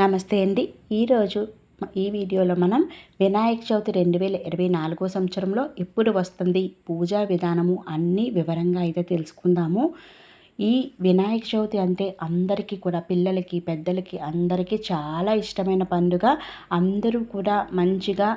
నమస్తే అండి. ఈరోజు ఈ వీడియోలో మనం వినాయక చవితి రెండు వేల ఇరవై నాలుగో సంవత్సరంలో ఎప్పుడు వస్తుంది పూజా విధానము అన్నీ వివరంగా అయితే తెలుసుకుందాము. ఈ వినాయక చవితి అంటే అందరికీ కూడా పిల్లలకి పెద్దలకి అందరికీ చాలా ఇష్టమైన పండుగ. అందరూ కూడా మంచిగా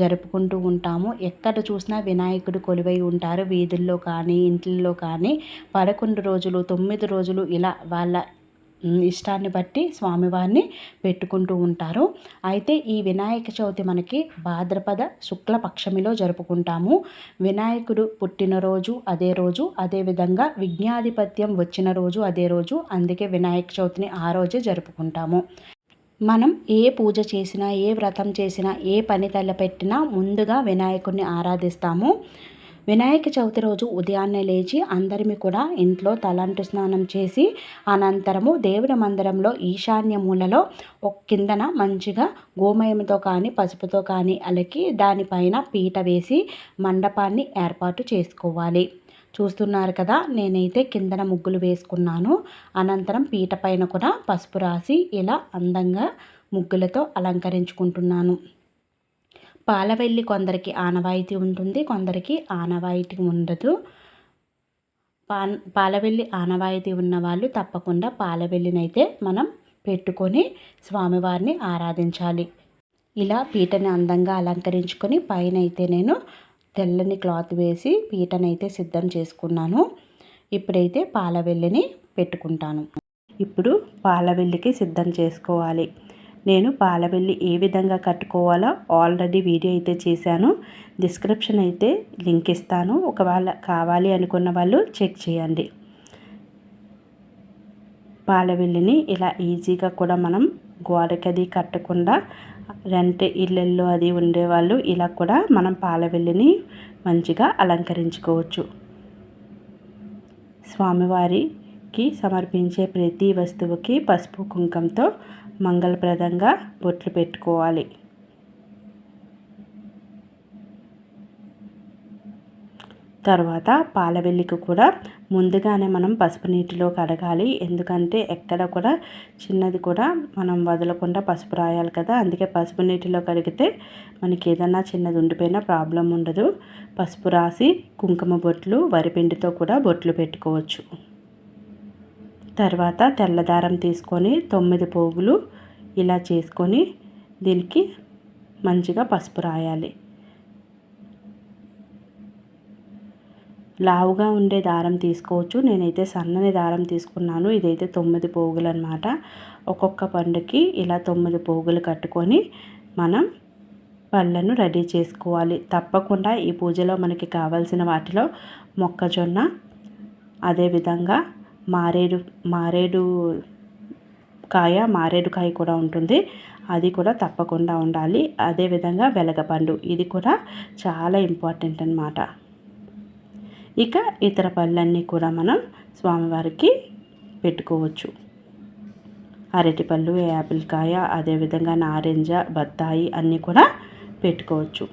జరుపుకుంటూ ఉంటాము. ఎక్కడ చూసినా వినాయకుడు కొలువై ఉంటారు. వీధుల్లో కానీ ఇంట్లో కానీ పదకొండు రోజులు తొమ్మిది రోజులు ఇలా వాళ్ళ ఇష్టాన్ని బట్టి స్వామివారిని పెట్టుకుంటూ ఉంటారు. అయితే ఈ వినాయక చవితి మనకి భాద్రపద శుక్లపక్షమిలో జరుపుకుంటాము. వినాయకుడు పుట్టినరోజు అదే రోజు అదేవిధంగా విజ్ఞాధిపత్యం వచ్చిన రోజు అదే రోజు అందుకే వినాయక చవితిని ఆ రోజే జరుపుకుంటాము. మనం ఏ పూజ చేసినా ఏ వ్రతం చేసినా ఏ పని తలపెట్టినా ముందుగా వినాయకుడిని ఆరాధిస్తాము. వినాయక చవితి రోజు ఉదయాన్నే లేచి అందరిమి కూడా ఇంట్లో తలంటు స్నానం చేసి అనంతరము దేవుడి మందిరంలో ఈశాన్య మూలలో ఒక కిందన మంచిగా గోమయంతో కానీ పసుపుతో కానీ అలకి దానిపైన పీట వేసి మండపాన్ని ఏర్పాటు చేసుకోవాలి. చూస్తున్నారు కదా నేనైతే కిందన ముగ్గులు వేసుకున్నాను. అనంతరం పీట పైన కూడా పసుపు రాసి ఇలా అందంగా ముగ్గులతో అలంకరించుకుంటున్నాను. పాలవెల్లి కొందరికి ఆనవాయితీ ఉంటుంది కొందరికి ఆనవాయితీ ఉండదు. పా పాలవెల్లి ఆనవాయితీ ఉన్న వాళ్ళు తప్పకుండా పాలవెల్లినైతే మనం పెట్టుకొని స్వామివారిని ఆరాధించాలి. ఇలా పీటని అందంగా అలంకరించుకొని పైన అయితే నేను తెల్లని క్లాత్ వేసి పీటనైతే సిద్ధం చేసుకున్నాను. ఇప్పుడైతే పాలవెల్లిని పెట్టుకుంటాను. ఇప్పుడు పాలవెల్లికి సిద్ధం చేసుకోవాలి. నేను పాలవెల్లి ఏ విధంగా కట్టుకోవాలో ఆల్రెడీ వీడియో అయితే చేశాను. డిస్క్రిప్షన్ అయితే లింక్ ఇస్తాను. ఒకవేళ కావాలి అనుకున్న వాళ్ళు చెక్ చేయండి. పాలవెల్లిని ఇలా ఈజీగా కూడా మనం గోడకది కట్టకుండా రెంట్ ఇళ్ళల్లో అది ఉండేవాళ్ళు ఇలా కూడా మనం పాలవెల్లిని మంచిగా అలంకరించుకోవచ్చు. స్వామివారి కి సమర్పించే ప్రతి వస్తువుకి పసుపు కుంకంతో మంగళప్రదంగా బొట్లు పెట్టుకోవాలి. తర్వాత పాలవెల్లికి కూడా ముందుగానే మనం పసుపు నీటిలో కడగాలి. ఎందుకంటే ఎక్కడ కూడా చిన్నది కూడా మనం వదలకుండా పసుపు రాయాలి కదా. అందుకే పసుపు నీటిలో కడిగితే మనకి ఏదన్నా చిన్నది ఉండిపోయినా ప్రాబ్లం ఉండదు. పసుపు రాసి కుంకుమ బొట్లు వరిపిండితో కూడా బొట్లు పెట్టుకోవచ్చు. తర్వాత తెల్లదారం తీసుకొని తొమ్మిది పోగులు ఇలా చేసుకొని దీనికి మంచిగా పసుపు రాయాలి. లావుగా ఉండే దారం తీసుకోవచ్చు. నేనైతే సన్నని దారం తీసుకున్నాను. ఇదైతే తొమ్మిది పోగులు అనమాట ఒక్కొక్క పండుకి ఇలా తొమ్మిది పోగులు కట్టుకొని మనం పళ్ళను రెడీ చేసుకోవాలి. తప్పకుండా ఈ పూజలో మనకి కావాల్సిన వాటిలో మొక్కజొన్న అదేవిధంగా మారేడు మారేడు కాయ మారేడు కాయ కూడా ఉంటుంది. అది కూడా తప్పకుండా ఉండాలి. అదేవిధంగా వెలగపండు ఇది కూడా చాలా ఇంపార్టెంట్ అనమాట ఇక ఇతర పళ్ళన్నీ కూడా మనం స్వామివారికి పెట్టుకోవచ్చు. అరటిపళ్ళు యాపిల్ కాయ అదేవిధంగా నారింజ బత్తాయి అన్నీ కూడా పెట్టుకోవచ్చు.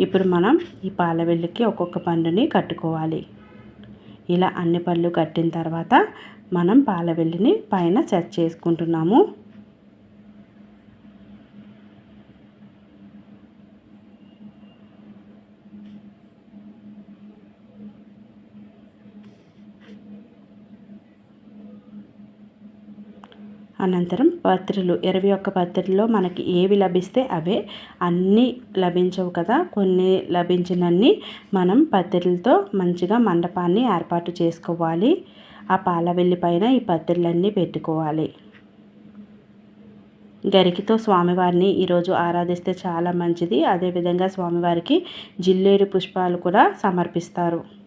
ఇప్పుడు మనం ఈ పాల వెళ్ళికి ఒక్కొక్క పండుని కట్టుకోవాలి. ఇలా అన్ని పళ్ళు కట్టిన తర్వాత మనం పాలవెల్లిని పైన సెట్ చేసుకుంటున్నాము. అనంతరం పత్రులు ఇరవై ఒక్క పత్రిలో మనకి ఏవి లభిస్తే అవే అన్నీ లభించవు కదా. కొన్ని లభించినన్ని మనం పత్రిలతో మంచిగా మండపాన్ని ఏర్పాటు చేసుకోవాలి. ఆ పాల వెల్లి పైన ఈ పత్రిలన్నీ పెట్టుకోవాలి. గరికితో స్వామివారిని ఈరోజు ఆరాధిస్తే చాలా మంచిది. అదేవిధంగా స్వామివారికి జిల్లేడు పుష్పాలు కూడా సమర్పిస్తారు.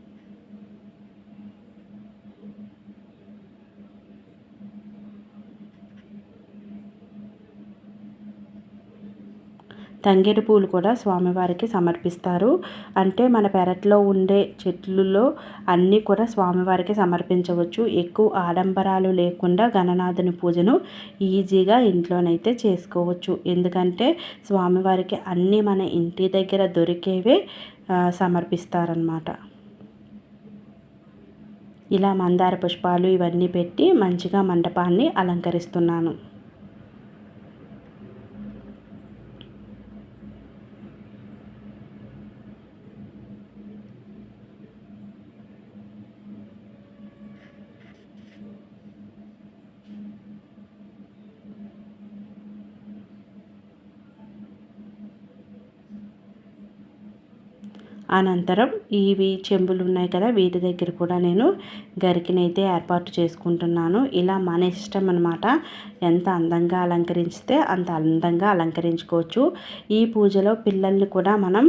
తంగేడు పూలు కూడా స్వామివారికి సమర్పిస్తారు. అంటే మన పెరట్లో ఉండే చెట్లలో అన్నీ కూడా స్వామివారికి సమర్పించవచ్చు. ఎక్కువ ఆడంబరాలు లేకుండా గణనాథుని పూజను ఈజీగా ఇంట్లోనైతే చేసుకోవచ్చు. ఎందుకంటే స్వామివారికి అన్నీ మన ఇంటి దగ్గర దొరికేవే సమర్పిస్తారనమాట ఇలా మందార పుష్పాలు ఇవన్నీ పెట్టి మంచిగా మండపాన్ని అలంకరిస్తున్నాను. అనంతరం ఇవి చెంబులు ఉన్నాయి కదా వీటి దగ్గర కూడా నేను గరికినైతే ఏర్పాటు చేసుకుంటున్నాను. ఇలా మన ఇష్టం అనమాట ఎంత అందంగా అలంకరిస్తే అంత అందంగా అలంకరించుకోవచ్చు. ఈ పూజలో పిల్లల్ని కూడా మనం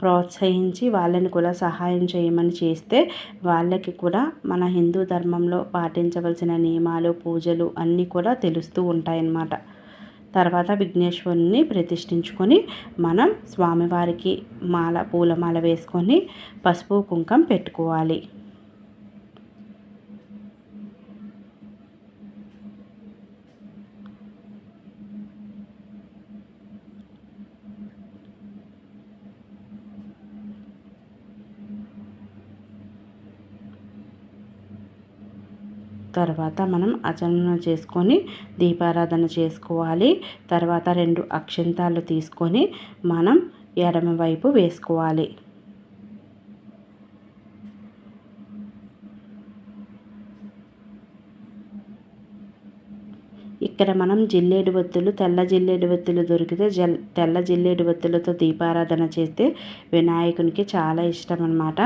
ప్రోత్సహించి వాళ్ళని కూడా సహాయం చేయమని చేస్తే వాళ్ళకి కూడా మన హిందూ ధర్మంలో పాటించవలసిన నియమాలు పూజలు అన్నీ కూడా తెలుస్తూ ఉంటాయన్నమాట. తర్వాత విఘ్నేశ్వరుని ప్రతిష్ఠించుకొని మనం స్వామివారికి మాల పూలమాల వేసుకొని పసుపు కుంకం పెట్టుకోవాలి. తర్వాత మనం అచలన చేసుకొని దీపారాధన చేసుకోవాలి. తర్వాత రెండు అక్షంతాలు తీసుకొని మనం ఎడమవైపు వేసుకోవాలి. ఇక్కడ మనం జిల్లేడు ఒత్తులు తెల్ల జిల్లేడు ఒత్తులు దొరికితే జల్ తెల్ల జిల్లేడు వత్తులతో దీపారాధన చేస్తే వినాయకునికి చాలా ఇష్టం అనమాట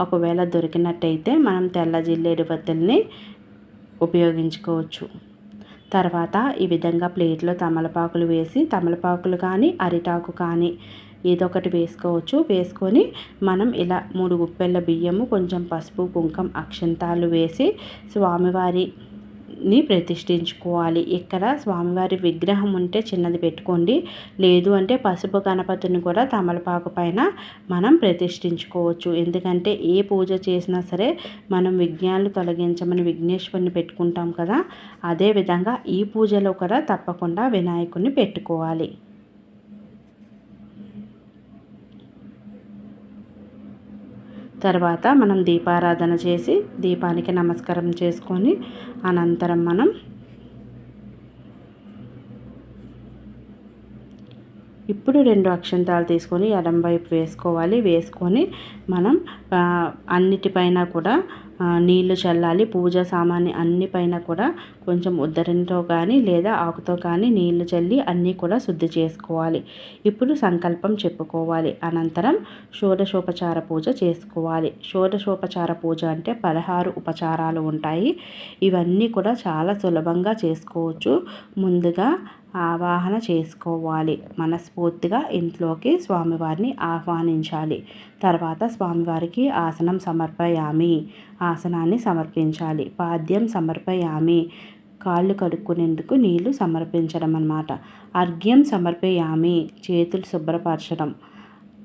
ఒకవేళ దొరికినట్టయితే మనం తెల్ల జిల్లేడు ఒత్తుల్ని ఉపయోగించుకోవచ్చు. తర్వాత ఈ విధంగా ప్లేట్లో తమలపాకులు వేసి తమలపాకులు కానీ అరిటాకు కానీ ఏదో ఒకటి వేసుకోవచ్చు. వేసుకొని మనం ఇలా మూడు గుప్పెళ్ళ బియ్యము కొంచెం పసుపు కుంకం అక్షంతాలు వేసి స్వామివారి ని ప్రతిష్ఠించుకోవాలి. ఇక్కడ స్వామివారి విగ్రహం ఉంటే చిన్నది పెట్టుకోండి. లేదు అంటే పసుపు గణపతిని కూడా తమలపాకు పైన మనం ప్రతిష్ఠించుకోవచ్చు. ఎందుకంటే ఏ పూజ చేసినా సరే మనం విజ్ఞానాలు తొలగించమని విఘ్నేశ్వరిని పెట్టుకుంటాం కదా. అదేవిధంగా ఈ పూజలో కూడా తప్పకుండా వినాయకుడిని పెట్టుకోవాలి. తర్వాత మనం దీపారాధన చేసి దీపానికి నమస్కారం చేసుకొని అనంతరం మనం ఇప్పుడు రెండు అక్షంతాలు తీసుకొని ఎడం వైపు వేసుకోవాలి. వేసుకొని మనం అన్నిటిపైన కూడా నీళ్ళు చల్లాలి పూజా సామాన్ని అన్ని పైన కూడా కొంచెం ఉద్దరంతో కానీ లేదా ఆకుతో కానీ నీళ్ళు చల్లి అన్నీ కూడా శుద్ధి చేసుకోవాలి. ఇప్పుడు సంకల్పం చెప్పుకోవాలి. అనంతరం షోడశోపచార పూజ చేసుకోవాలి. షోడశోపచార పూజ అంటే పదహారు ఉపచారాలు ఉంటాయి. ఇవన్నీ కూడా చాలా సులభంగా చేసుకోవచ్చు. ముందుగా ఆవాహన చేసుకోవాలి. మనస్ఫూర్తిగా ఇంట్లోకి స్వామివారిని ఆహ్వానించాలి. తర్వాత స్వామివారికి ఆసనం సమర్పయామి. ఆసనాన్ని సమర్పించాలి. పాద్యం సమర్పయామి. కాళ్ళు కడుక్కునేందుకు నీళ్ళు సమర్పించడం అన్నమాట అర్ఘ్యం సమర్పయామి. చేతులు శుభ్రపరచడం.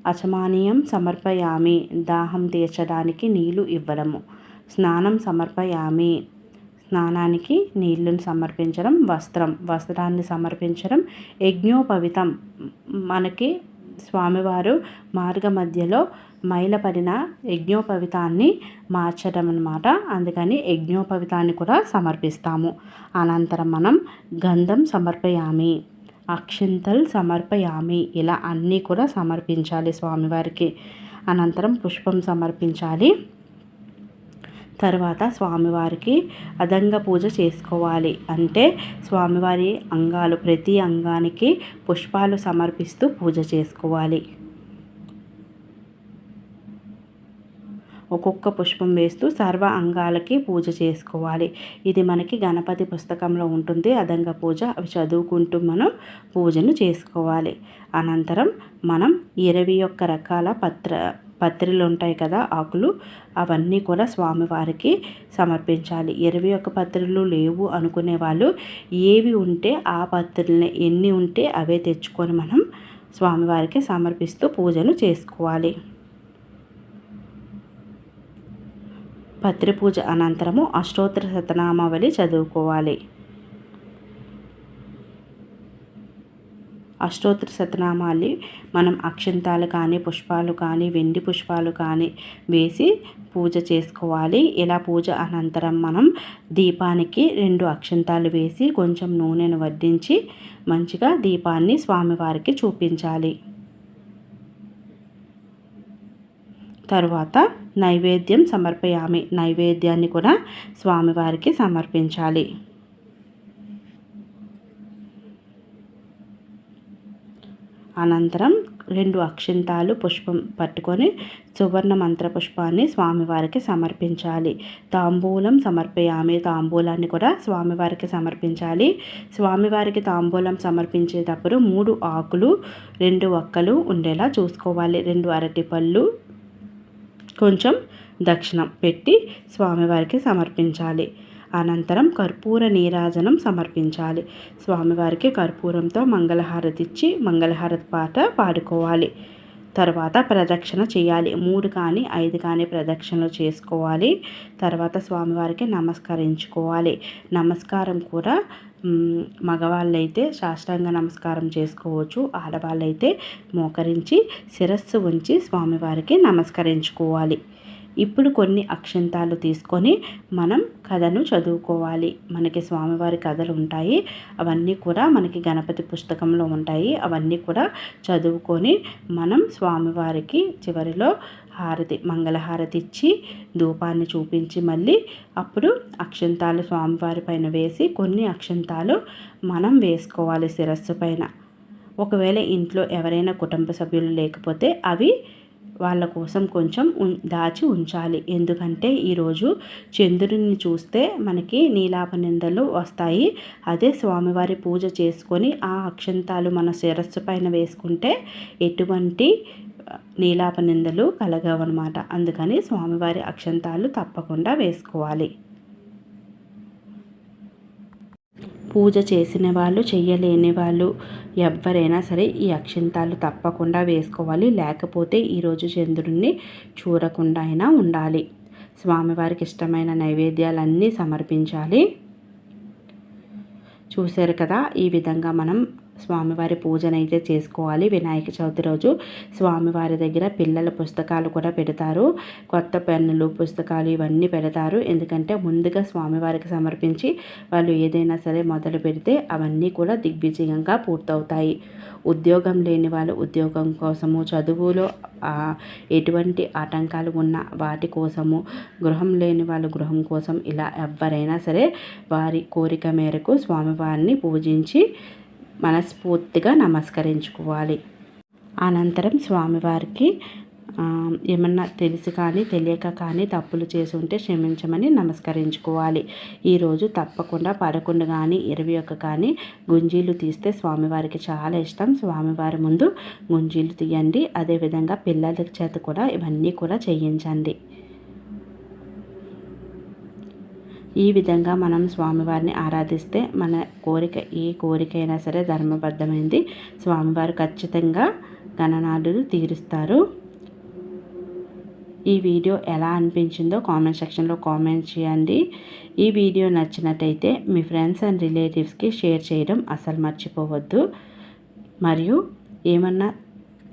అచమానీయం సమర్పయామి. దాహం తీర్చడానికి నీళ్ళు ఇవ్వడము. స్నానం సమర్పయామి. స్నానానికి నీళ్ళను సమర్పించడం వస్త్రం. వస్త్రాన్ని సమర్పించడం యజ్ఞోపవితం. మనకి స్వామివారు మార్గ మధ్యలో మైలపడిన యజ్ఞోపవితాన్ని మార్చడం అనమాట అందుకని యజ్ఞోపవితాన్ని కూడా సమర్పిస్తాము. అనంతరం మనం గంధం సమర్పయామి అక్షింతలు సమర్పయామి ఇలా అన్నీ కూడా సమర్పించాలి స్వామివారికి. అనంతరం పుష్పం సమర్పించాలి. తర్వాత స్వామివారికి అదంగ పూజ చేసుకోవాలి. అంటే స్వామివారి అంగాలు ప్రతి అంగానికి పుష్పాలు సమర్పిస్తూ పూజ చేసుకోవాలి. ఒక్కొక్క పుష్పం వేస్తూ సర్వ అంగాలకి పూజ చేసుకోవాలి. ఇది మనకి గణపతి పుస్తకంలో ఉంటుంది. అదంగ పూజ. అవి చదువుకుంటూ మనం పూజను చేసుకోవాలి. అనంతరం మనం ఇరవై ఒక్క రకాల పత్ర పత్రిలు ఉంటాయి కదా ఆకులు. అవన్నీ కూడా స్వామివారికి సమర్పించాలి. ఇరవై ఒక్క పత్రిలు లేవు అనుకునే వాళ్ళు ఏవి ఉంటే ఆ పత్రిల్ని ఎన్ని ఉంటే అవే తెచ్చుకొని మనం స్వామివారికి సమర్పిస్తూ పూజను చేసుకోవాలి. పత్రిపూజ అనంతరము అష్టోత్తర శతనామావళి చదువుకోవాలి. అష్టోత్తర శతనామాలి మనం అక్షంతాలు కానీ పుష్పాలు కానీ వెండి పుష్పాలు కానీ వేసి పూజ చేసుకోవాలి. ఇలా పూజ అనంతరం మనం దీపానికి రెండు అక్షంతాలు వేసి కొంచెం నూనెను వడ్డించి మంచిగా దీపాన్ని స్వామివారికి చూపించాలి. తరువాత నైవేద్యం సమర్పయామి. నైవేద్యాన్ని కూడా స్వామివారికి సమర్పించాలి. అనంతరం రెండు అక్షింతాలు పుష్పం పట్టుకొని సువర్ణ మంత్ర పుష్పాన్ని స్వామివారికి సమర్పించాలి. తాంబూలం సమర్పయామి. తాంబూలాన్ని కూడా స్వామివారికి సమర్పించాలి. స్వామివారికి తాంబూలం సమర్పించేటప్పుడు మూడు ఆకులు రెండు ఒక్కలు ఉండేలా చూసుకోవాలి. రెండు అరటి పళ్ళు కొంచెం దక్షిణం పెట్టి స్వామివారికి సమర్పించాలి. అనంతరం కర్పూర నీరాజనం సమర్పించాలి. స్వామివారికి కర్పూరంతో మంగళహారతి ఇచ్చి మంగళహారతి పాట పాడుకోవాలి. తర్వాత ప్రదక్షిణ చేయాలి. మూడు కానీ ఐదు కానీ ప్రదక్షిణలు చేసుకోవాలి. తర్వాత స్వామివారికి నమస్కరించుకోవాలి. నమస్కారం కూడా మగవాళ్ళైతే సాష్టాంగ నమస్కారం చేసుకోవచ్చు. ఆడవాళ్ళైతే మోకరించి శిరస్సు ఉంచి స్వామివారికి నమస్కరించుకోవాలి. ఇప్పుడు కొన్ని అక్షంతాలు తీసుకొని మనం కథను చదువుకోవాలి. మనకి స్వామివారి కథలు ఉంటాయి. అవన్నీ కూడా మనకి గణపతి పుస్తకంలో ఉంటాయి. అవన్నీ కూడా చదువుకొని మనం స్వామివారికి చివరిలో హారతి మంగళహారతి ఇచ్చి ధూపాన్ని చూపించి మళ్ళీ అప్పుడు అక్షంతాలు స్వామివారి పైన వేసి కొన్ని అక్షంతాలు మనం వేసుకోవాలి శిరస్సు పైన. ఒకవేళ ఇంట్లో ఎవరైనా కుటుంబ సభ్యులు లేకపోతే అవి వాళ్ళ కోసం కొంచెం దాచి ఉంచాలి. ఎందుకంటే ఈరోజు చంద్రుడిని చూస్తే మనకి నీలాప నిందలు వస్తాయి. అదే స్వామివారి పూజ చేసుకొని ఆ అక్షంతాలు మన శిరస్సు పైన వేసుకుంటే ఎటువంటి నీలాప నిందలు కలగవన్నమాట. అందుకని స్వామివారి అక్షంతాలు తప్పకుండా వేసుకోవాలి. పూజ చేసిన వాళ్ళు చెయ్యలేని వాళ్ళు ఎవరైనా సరే ఈ అక్షింతాలు తప్పకుండా వేసుకోవాలి. లేకపోతే ఈరోజు చంద్రుడిని చూడకుండా అయినా ఉండాలి. స్వామివారికి ఇష్టమైన నైవేద్యాలన్నీ సమర్పించాలి. చూశారు కదా ఈ విధంగా మనం స్వామివారి పూజనైతే చేసుకోవాలి. వినాయక చవితి రోజు స్వామివారి దగ్గర పిల్లల పుస్తకాలు కూడా పెడతారు. కొత్త పెన్నులు పుస్తకాలు ఇవన్నీ పెడతారు. ఎందుకంటే ముందుగా స్వామివారికి సమర్పించి వాళ్ళు ఏదైనా సరే మొదలు పెడితే అవన్నీ కూడా దిగ్విజయంగా పూర్తవుతాయి. ఉద్యోగం లేని వాళ్ళు ఉద్యోగం కోసము చదువులో ఎటువంటి ఆటంకాలు ఉన్న వాటి కోసము గృహం లేని వాళ్ళు గృహం కోసం ఇలా ఎవరైనా సరే వారి కోరిక మేరకు స్వామివారిని పూజించి మనస్ఫూర్తిగా నమస్కరించుకోవాలి. అనంతరం స్వామివారికి ఏమన్నా తెలిసి కానీ తెలియక కానీ తప్పులు చేసి ఉంటే క్షమించమని నమస్కరించుకోవాలి. ఈరోజు తప్పకుండా పదకొండు కానీ ఇరవై ఒక్క కానీ గుంజీలు తీస్తే స్వామివారికి చాలా ఇష్టం. స్వామివారి ముందు గుంజీలు తీయండి. అదేవిధంగా పిల్లల చేత కూడా ఇవన్నీ కూడా చేయించండి. ఈ విధంగా మనం స్వామివారిని ఆరాధిస్తే మన కోరిక ఏ కోరిక అయినా సరే ధర్మబద్ధమైంది. స్వామివారు ఖచ్చితంగా గణనాథులు తీరుస్తారు. ఈ వీడియో ఎలా అనిపించిందో కామెంట్ సెక్షన్లో కామెంట్ చేయండి. ఈ వీడియో నచ్చినట్టయితే మీ ఫ్రెండ్స్ అండ్ రిలేటివ్స్కి షేర్ చేయడం అసలు మర్చిపోవద్దు. మరియు ఏమన్నా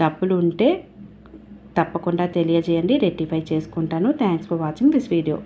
తప్పులు ఉంటే తప్పకుండా తెలియజేయండి. రెక్టిఫై చేసుకుంటాను. Thanks for watching this video.